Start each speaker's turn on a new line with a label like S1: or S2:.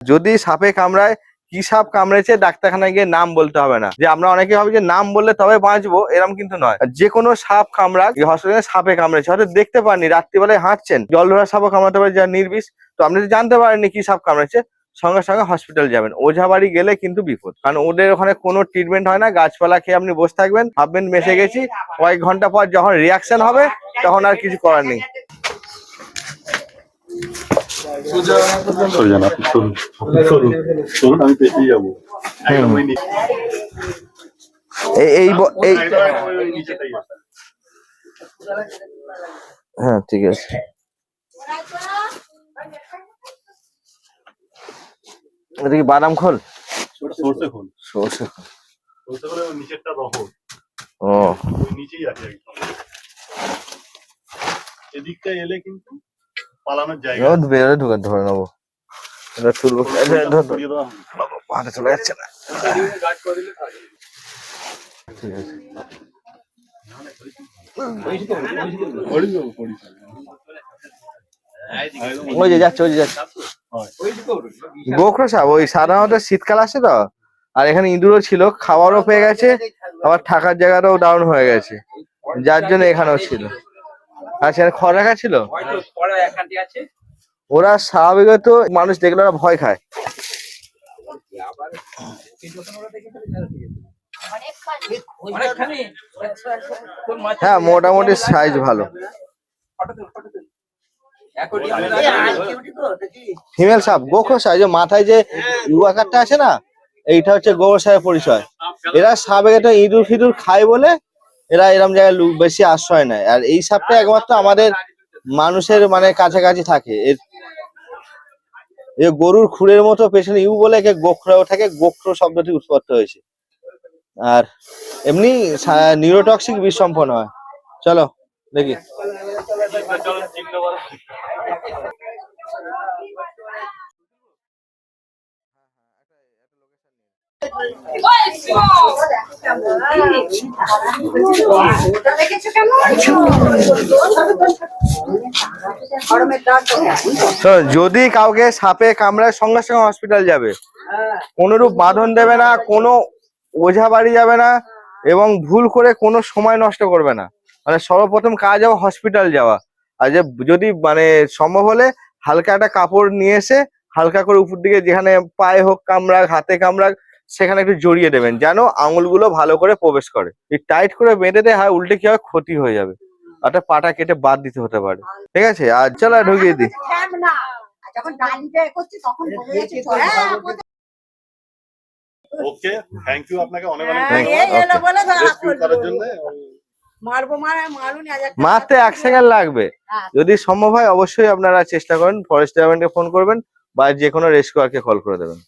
S1: যদি সাপে কামড়ায়, কি সাপ কামড়েছে ডাক্তারখানায় গিয়ে নাম বলতে হবে না। যে আমরা অনেকে ভাবি যে নাম বললে তবে বাঁচবো এরকম কিন্তু নয়। যে কোনো সাপ কামড়াক হসপিটালে সাপে কামড়েছে হয়তো দেখতে পাননি, রাত্রিবেলায় হাঁটছেন, জল ধরা সাপও কামড়াতে পারে, যা নির্বিষ। তো আপনি জানতে পারেননি কি সাপ কামড়েছে সঙ্গে সঙ্গে হসপিটাল যাবেন। ওঝা বাড়ি গেলে কিন্তু বিপদ। কারণ ওদের ওখানে কোনো ট্রিটমেন্ট হয় না, গাছপালা খেয়ে আপনি বসে থাকবেন, ভাববেন মেসে গেছি, কয়েক ঘণ্টা পর যখন রিয়াকশন হবে, তখন আর কিছু করার নেই।
S2: আপনি সরুন সরুন। সরুন আমি যাব।
S1: এই- এই। হ্যাঁ ঠিক আছে। এটা কি বাদাম খোল।
S2: সরষে খোল।
S1: সর্ষে খোল।
S2: সরষে নিচেরটা রহর
S1: ও।
S2: নিচেই আছে একদম। এদিকটা এলে কিন্তু পালানোর জায়গা।
S1: রোদ বেরোলে ঢুকে ধরে নেব। এটা তুলবো।
S2: আছে।
S1: হাতে চলে যাচ্ছে না। ঠিক আছে। ওই যে যাচ্ছে ওই যে যাচ্ছে। গোখরো সাপ ওই সাধারণত শীতকাল আসে তো আর এখানে ইঁদুরও ছিল খাবারও পেয়ে গেছে আবার থাকার জায়গাটাও ডাউন হয়ে গেছে যার জন্য এখানেও ছিল। আর সেখানে খড় রাখা ছিল? ওরা স্বাভাবিকত মানুষ দেখলে ওরা ভয় খায়। হ্যাঁ মোটামুটি সাইজ ভালো। ফিমেল সাপ গোখরো যে মাথায় যে আকারটা আছে না এইটা হচ্ছে গোবর সাপের পরিচয়। এরা সাপে একটা ইঁদুর ফিঁদুর খায় বলে এরা এরম জায়গায় বেশি আশ্রয় নেয়। আর এই সাপটা একমাত্র আমাদের মানুষের মানে কাছাকাছি থাকে। এর এ গরুর খুরের মতো পেছনে ইউ বলে একে গোখরাও থাকে, গোখরো শব্দটি উৎপত্তি হয়েছে। আর এমনি নিউরোটক্সিক বিসম্পন্ন হয়। চলো, দেখি। যদি কাউকে সাপে কামড়ায় সঙ্গে সঙ্গে হসপিটাল যাবে, কোনোরূপ বাঁধন দেবে না, কোনো ওঝা বাড়ি যাবে না, এবং ভুল করে কোনো সময় নষ্ট করবে না। মানে সর্বপ্রথম কাজ হবে হসপিটাল যাওয়া। আর যে যদি মানে সম্ভব হলে হালকা একটা কাপড় নিয়ে এসে হালকা করে উপর দিকে যেখানে পায়ে হোক কামড়াক, হাতে কামড়াক সেখানে একটু জড়িয়ে দেবেন যেন আঙুলগুলো ভালো করে প্রবেশ করে। টাইট করে বেঁধে দেয় হয় উল্টে কি হয় ক্ষতি হয়ে যাবে। একটা পাটা কেটে বাদ দিতে হতে পারে। ঠিক আছে? আর চলো ঢুকিয়ে দিই।
S3: হ্যাঁ,
S2: ওকে থ্যাংক ইউ আপনাকে অনেক অনেক
S3: হ্যাঁ,
S2: ধন্যবাদ
S3: এই এলো বলে ধরা
S2: রেস্কিউ
S3: পড়ল।
S2: করার জন্য
S3: মারবো মারা মারুন আজ একটা
S1: মারতে এক সেকেন্ড লাগবে।
S3: হ্যাঁ।
S1: যদি সম্ভব হয় অবশ্যই আপনারা চেষ্টা করেন ফরেস্ট ডিপার্টমেন্টকে ফোন করবেন বা যে কোনো রেস্কিউয়ারকে কল করে দেবেন।